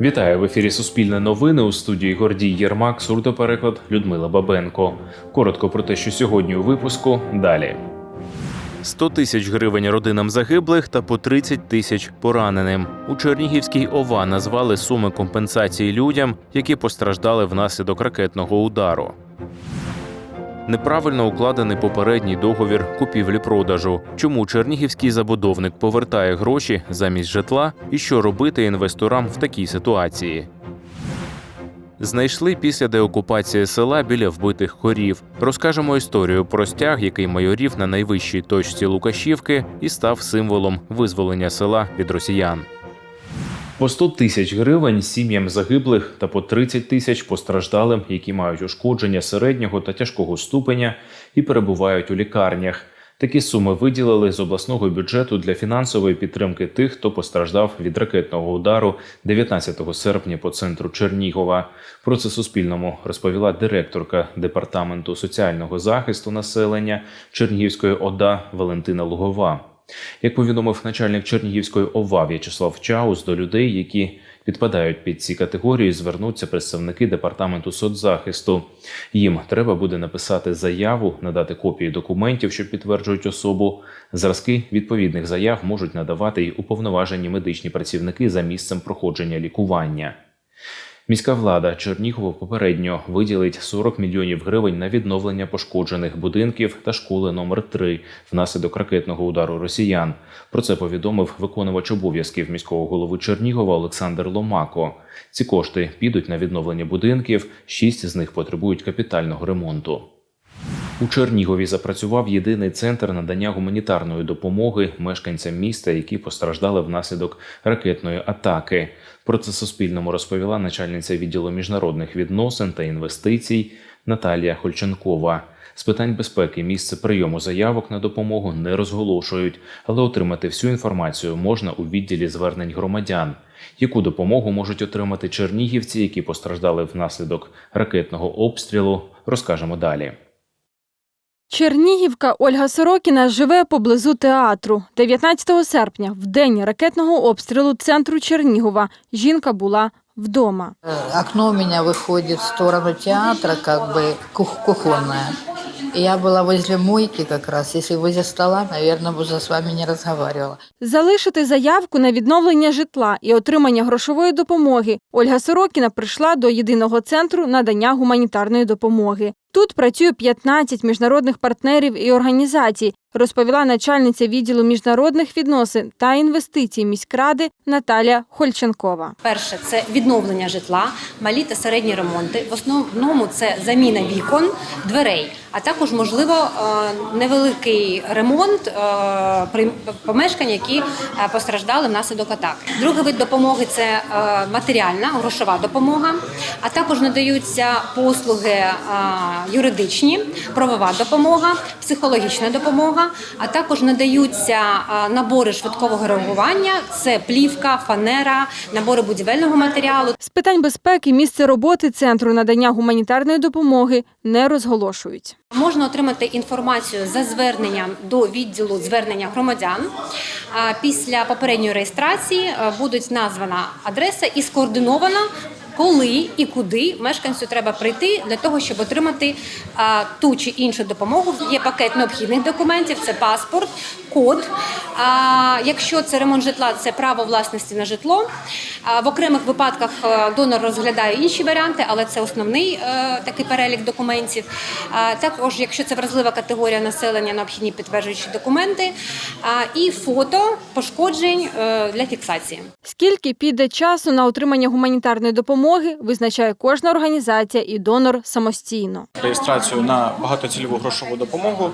Вітаю в ефірі Суспільне новини у студії Гордій Єрмак, сурдопереклад Людмила Бабенко. Коротко про те, що сьогодні у випуску далі. 100 тисяч гривень родинам загиблих та по 30 тисяч пораненим. У Чернігівській ОВА назвали суми компенсації людям, які постраждали внаслідок ракетного удару. Неправильно укладений попередній договір купівлі-продажу. Чому чернігівський забудовник повертає гроші замість житла і що робити інвесторам в такій ситуації? Знайшли після деокупації села біля вбитих корів. Розкажемо історію про стяг, який майорів на найвищій точці Лукашівки і став символом визволення села від росіян. По 100 тисяч гривень сім'ям загиблих та по 30 тисяч постраждалим, які мають ушкодження середнього та тяжкого ступеня і перебувають у лікарнях. Такі суми виділили з обласного бюджету для фінансової підтримки тих, хто постраждав від ракетного удару 19 серпня по центру Чернігова. Про це Суспільному розповіла директорка департаменту соціального захисту населення Чернігівської ОДА Валентина Лугова. Як повідомив начальник Чернігівської ОВА В'ячеслав Чаус, до людей, які підпадають під ці категорії, звернуться представники департаменту соцзахисту. Їм треба буде написати заяву, надати копії документів, що підтверджують особу. Зразки відповідних заяв можуть надавати й уповноважені медичні працівники за місцем проходження лікування. Міська влада Чернігова попередньо виділить 40 мільйонів гривень на відновлення пошкоджених будинків та школи номер 3 внаслідок ракетного удару росіян. Про це повідомив виконувач обов'язків міського голови Чернігова Олександр Ломако. Ці кошти підуть на відновлення будинків. Шість з них потребують капітального ремонту. У Чернігові запрацював єдиний центр надання гуманітарної допомоги мешканцям міста, які постраждали внаслідок ракетної атаки. Про це Суспільному розповіла начальниця відділу міжнародних відносин та інвестицій Наталія Хольченкова. З питань безпеки місце прийому заявок на допомогу не розголошують, але отримати всю інформацію можна у відділі звернень громадян. Яку допомогу можуть отримати чернігівці, які постраждали внаслідок ракетного обстрілу, розкажемо далі. Чернігівка Ольга Сорокіна живе поблизу театру. 19 серпня, в день ракетного обстрілу центру Чернігова, жінка була вдома. Э, Окно у меня выходит в сторону театра, как бы кух- кухонное. И я была возле мойки как раз. Если возле стола, наверное, бы уже с вами не разговаривала. Залишити заявку на відновлення житла і отримання грошової допомоги. Ольга Сорокіна прийшла до єдиного центру надання гуманітарної допомоги. Тут працює 15 міжнародних партнерів і організацій, розповіла начальниця відділу міжнародних відносин та інвестицій міськради Наталія Хольченкова. Перше це відновлення житла, малі та середні ремонти. В основному це заміна вікон, дверей, а також можливо е, невеликий ремонт е, помешкань, які е, постраждали внаслідок атаки. Другий вид допомоги це матеріальна грошова допомога, а також надаються послуги юридичні, правова допомога, психологічна допомога, а також надаються набори швидкого реагування. Це плівка, фанера, набори будівельного матеріалу. З питань безпеки місце роботи центру надання гуманітарної допомоги не розголошують. Можна отримати інформацію за зверненням до відділу звернення громадян. Після попередньої реєстрації будуть названа адреса і скоординована. Коли і куди мешканцю треба прийти для того, щоб отримати а, ту чи іншу допомогу. Є пакет необхідних документів, це паспорт, код. А, якщо це ремонт житла, це право власності на житло. А, в окремих випадках е, донор розглядає інші варіанти, але це основний е, такий перелік документів. А, також, якщо це вразлива категорія населення, необхідні підтверджуючі документи а, і фото пошкоджень е, для фіксації. Скільки піде часу на отримання гуманітарної допомоги, визначає кожна організація і донор самостійно. реєстрацію на багатоцільову грошову допомогу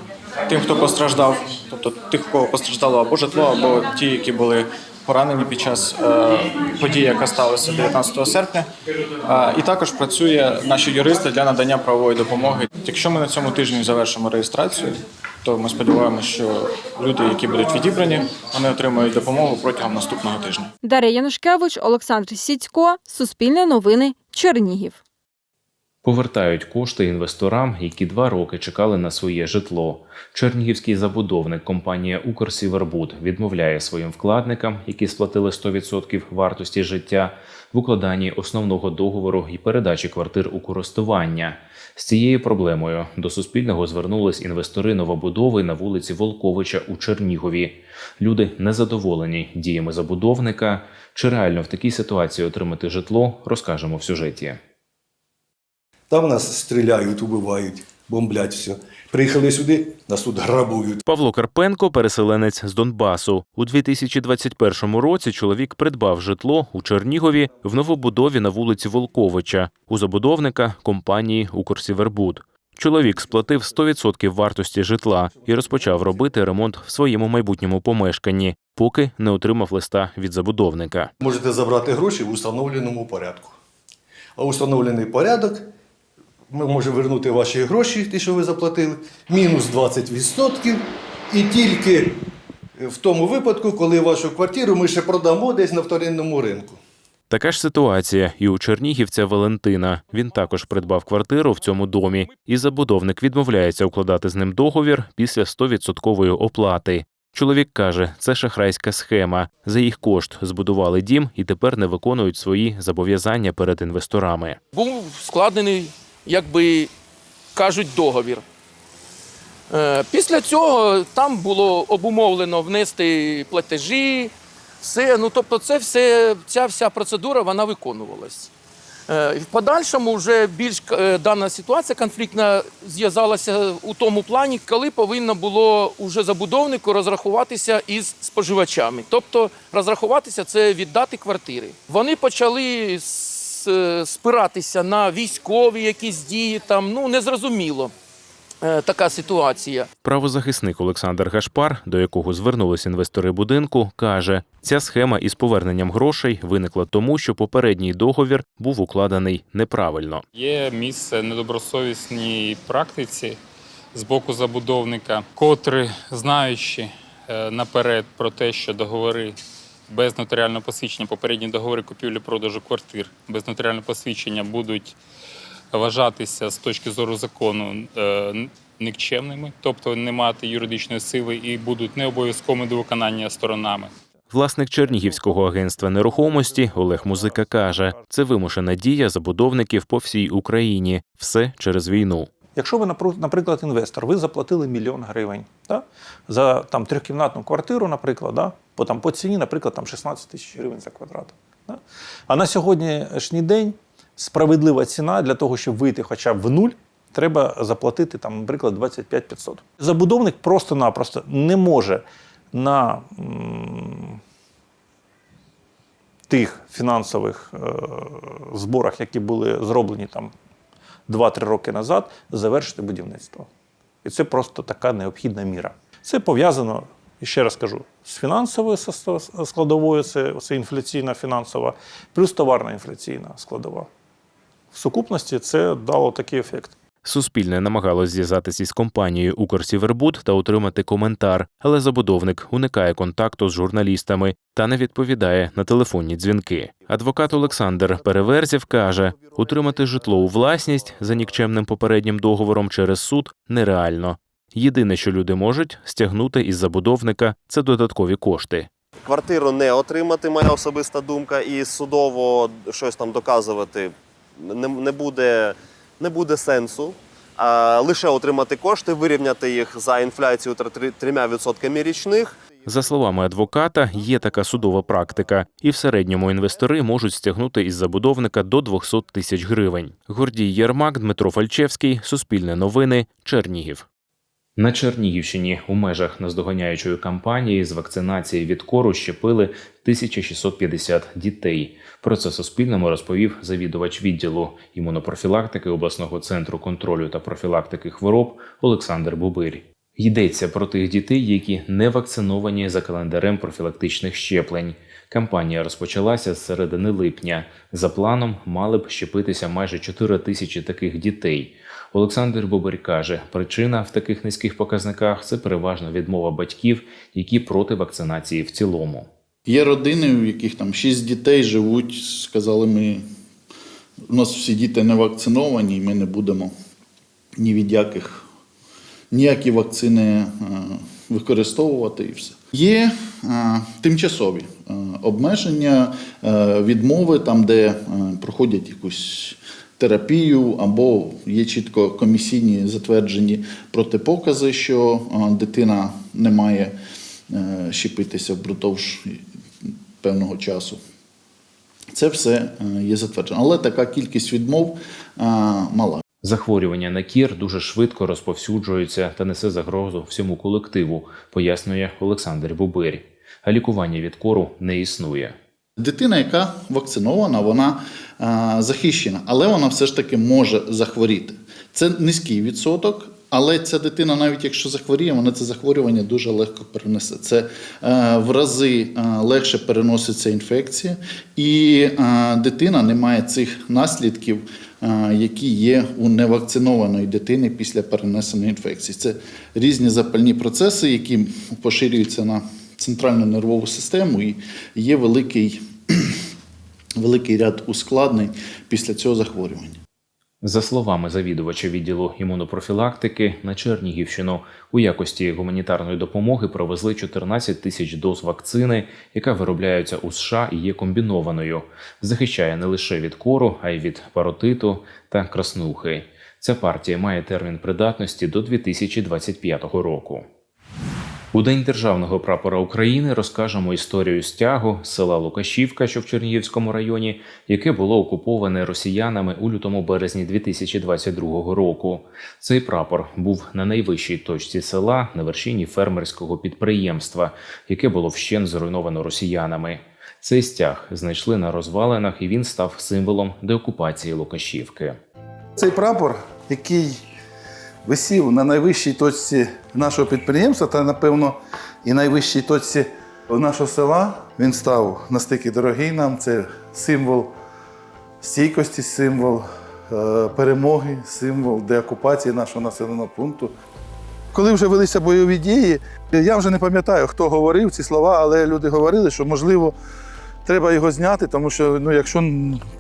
тим, хто постраждав, тобто тих, кого постраждало або житло, або ті, які були поранені під час е, події, яка сталася 19 серпня. Е, і також працює наші юристи для надання правової допомоги. Якщо ми на цьому тижні завершимо реєстрацію, то ми сподіваємося, що люди, які будуть відібрані, вони отримають допомогу протягом наступного тижня. Дар'я Янушкевич, Олександр Сідько, Суспільне новини, Чернігів. Повертають кошти інвесторам, які два роки чекали на своє житло. Чернігівський забудовник компанія Укрсівербуд відмовляє своїм вкладникам, які сплатили 100% вартості життя, в укладанні основного договору і передачі квартир у користування. З цією проблемою до Суспільного звернулись інвестори новобудови на вулиці Волковича у Чернігові. Люди незадоволені діями забудовника. Чи реально в такій ситуації отримати житло, розкажемо в сюжеті. Там нас стріляють, убивають, бомблять все. Приїхали сюди, нас тут грабують. Павло Карпенко, переселенець з Донбасу. У 2021 році чоловік придбав житло у Чернігові в новобудові на вулиці Волковича у забудовника компанії Укрсівербуд. Чоловік сплатив 100% вартості житла і розпочав робити ремонт в своєму майбутньому помешканні, поки не отримав листа від забудовника. Можете забрати гроші в установленому порядку. А установлений порядок, ми можемо вернути ваші гроші, ті, що ви заплатили, мінус 20%. І тільки в тому випадку, коли вашу квартиру ми ще продамо десь на вторинному ринку. Така ж ситуація і у чернігівця Валентина. Він також придбав квартиру в цьому домі, і забудовник відмовляється укладати з ним договір після 100% оплати. Чоловік каже, це шахрайська схема. За їх кошт збудували дім і тепер не виконують свої зобов'язання перед інвесторами. був складений, як би кажуть, договір. Е, Після цього там було обумовлено внести платежі, все. Ну, тобто, це все, ця вся процедура вона виконувалась. Е, В подальшому вже більш е, дана ситуація конфліктна зв'язалася у тому плані, коли повинно було уже забудовнику розрахуватися із споживачами. Тобто розрахуватися це віддати квартири. Вони почали е, спиратися на військові якісь дії, там ну незрозуміло. е, Така ситуація. Правозахисник Олександр Гашпар, до якого звернулись інвестори будинку, каже, ця схема із поверненням грошей виникла тому, що попередній договір був укладений неправильно. Є місце недобросовісній практиці з боку забудовника, котрі, знаючи е, наперед про те, що договори без нотаріального посвідчення, попередні договори купівлі-продажу квартир без нотаріального посвідчення будуть вважатися з точки зору закону е, нікчемними, тобто не мати юридичної сили і будуть не обов'язковими до виконання сторонами. Власник Чернігівського агентства нерухомості Олег Музика каже, це вимушена дія забудовників по всій Україні. Все через війну. Якщо ви, наприклад, інвестор, ви заплатили мільйон гривень да? за там, трьохкімнатну квартиру, наприклад, да? по, там, по ціні, наприклад, там, 16 тисяч гривень за квадрат. Да? А на сьогоднішній день справедлива ціна для того, щоб вийти хоча б в нуль, треба заплатити, там, наприклад, 25 500. Забудовник просто-напросто не може на тих фінансових е, зборах, які були зроблені там 2-3 роки назад завершити будівництво. І це просто така необхідна міра. Це пов'язано, ще раз кажу, з фінансовою складовою, це, це інфляційна фінансова, плюс товарна інфляційна складова. В сукупності це дало такий ефект. Суспільне намагалось зв'язатися із компанією Укрсівербуд та отримати коментар, але забудовник уникає контакту з журналістами та не відповідає на телефонні дзвінки. Адвокат Олександр Переверзів каже, утримати житло у власність за нікчемним попереднім договором через суд нереально. Єдине, що люди можуть стягнути із забудовника, це додаткові кошти. квартиру не отримати, моя особиста думка, і судово щось там доказувати не, буде, не буде сенсу. А лише отримати кошти, вирівняти їх за інфляцію тр- трьома відсотками річних. За словами адвоката, є така судова практика, і в середньому інвестори можуть стягнути із забудовника до 200 тисяч гривень. Гордій Єрмак, Дмитро Фальчевський, Суспільне новини, Чернігів. На Чернігівщині у межах наздоганяючої кампанії з вакцинації від кору щепили 1650 дітей. Про це Суспільному розповів завідувач відділу імунопрофілактики обласного центру контролю та профілактики хвороб Олександр Бубирь. Йдеться про тих дітей, які не вакциновані за календарем профілактичних щеплень. Кампанія розпочалася з середини липня. За планом мали б щепитися майже 4 тисячі таких дітей. Олександр Бобер каже, причина в таких низьких показниках це переважно відмова батьків, які проти вакцинації в цілому. Є родини, у яких там шість дітей живуть, сказали ми у нас всі діти не вакциновані, і ми не будемо ні від яких ніякі вакцини е, використовувати і все. Є е, тимчасові е, обмеження, відмови там, де проходять якусь терапію, або є чітко комісійні затверджені протипокази, що дитина не має щепитися впродовж певного часу. Це все є затверджено. Але така кількість відмов мала. Захворювання на кір дуже швидко розповсюджується та несе загрозу всьому колективу, пояснює Олександр Бубирь. А лікування від кору не існує. Дитина, яка вакцинована, вона е, захищена, але вона все ж таки може захворіти. Це низький відсоток, але ця дитина, навіть якщо захворіє, вона це захворювання дуже легко перенесе. Це е, в рази е, легше переноситься інфекція, і е, дитина не має цих наслідків, які є у невакцинованої дитини після перенесеної інфекції. Це різні запальні процеси, які поширюються на центральну нервову систему, і є великий, великий ряд ускладнень після цього захворювання. За словами завідувача відділу імунопрофілактики, на Чернігівщину у якості гуманітарної допомоги провезли 14 тисяч доз вакцини, яка виробляється у США і є комбінованою. Захищає не лише від кору, а й від паротиту та краснухи. Ця партія має термін придатності до 2025 року. У День державного прапора України розкажемо історію стягу села Лукашівка, що в Чернігівському районі, яке було окуповане росіянами у лютому березні 2022 року. Цей прапор був на найвищій точці села на вершині фермерського підприємства, яке було вщен зруйновано росіянами. Цей стяг знайшли на розвалинах, і він став символом деокупації Лукашівки. Цей прапор, який висів на найвищій точці нашого підприємства та, напевно, і найвищій точці нашого села, він став настільки дорогий нам. Це символ стійкості, символ е, перемоги, символ деокупації нашого населеного пункту. Коли вже велися бойові дії, я вже не пам'ятаю, хто говорив ці слова, але люди говорили, що можливо. Треба його зняти, тому що ну, якщо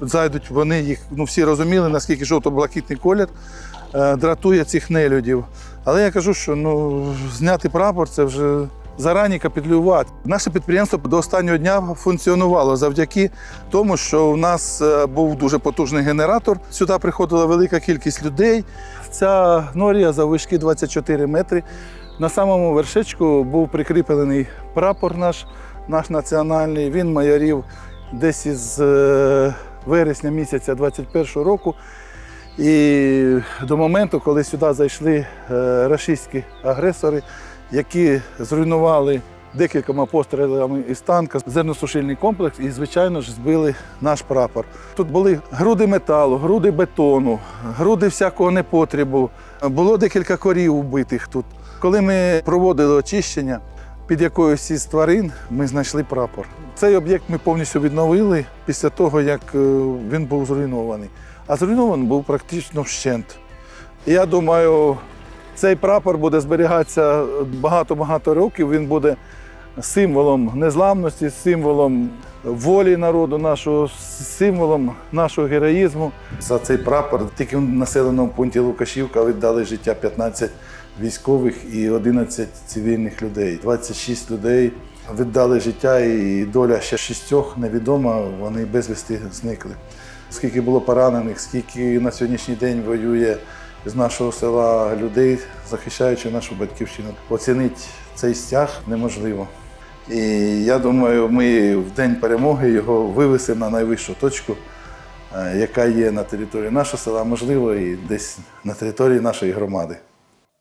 зайдуть вони їх, ну всі розуміли, наскільки жовто-блакитний колір дратує цих нелюдів. Але я кажу, що ну, зняти прапор це вже зарані капітулювати. Наше підприємство до останнього дня функціонувало завдяки тому, що у нас е, був дуже потужний генератор. Сюди приходила велика кількість людей. Ця норія заввишки 24 метри. На самому вершечку був прикріплений прапор наш, наш національний. Він майорів десь із е, вересня місяця 21 року. І до моменту, коли сюди зайшли е, рашистські агресори, які зруйнували декількома пострілами із танка зерносушильний комплекс і, звичайно ж, збили наш прапор. Тут були груди металу, груди бетону, груди всякого непотребу. Було декілька корів убитих тут. Коли ми проводили очищення, під якоюсь із тварин ми знайшли прапор. Цей об'єкт ми повністю відновили після того, як е, він був зруйнований. А зруйнований був практично вщент. Я думаю, цей прапор буде зберігатися багато-багато років. Він буде символом незламності, символом волі народу нашого, символом нашого героїзму. За цей прапор тільки в населеному пункті Лукашівка віддали життя 15 військових і 11 цивільних людей. 26 людей віддали життя, і доля ще шістьох невідома, вони безвісти зникли. Скільки було поранених, скільки на сьогоднішній день воює з нашого села людей, захищаючи нашу батьківщину. Оцінити цей стяг неможливо. І я думаю, ми в день перемоги його вивесимо на найвищу точку, е, яка є на території нашого села, можливо, і десь на території нашої громади.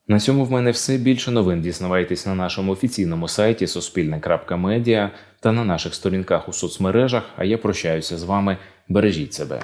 На цьому в мене все більше новин дізнавайтесь на нашому офіційному сайті Суспільне.Медіа та на наших сторінках у соцмережах. А я прощаюся з вами. Бережіть себе.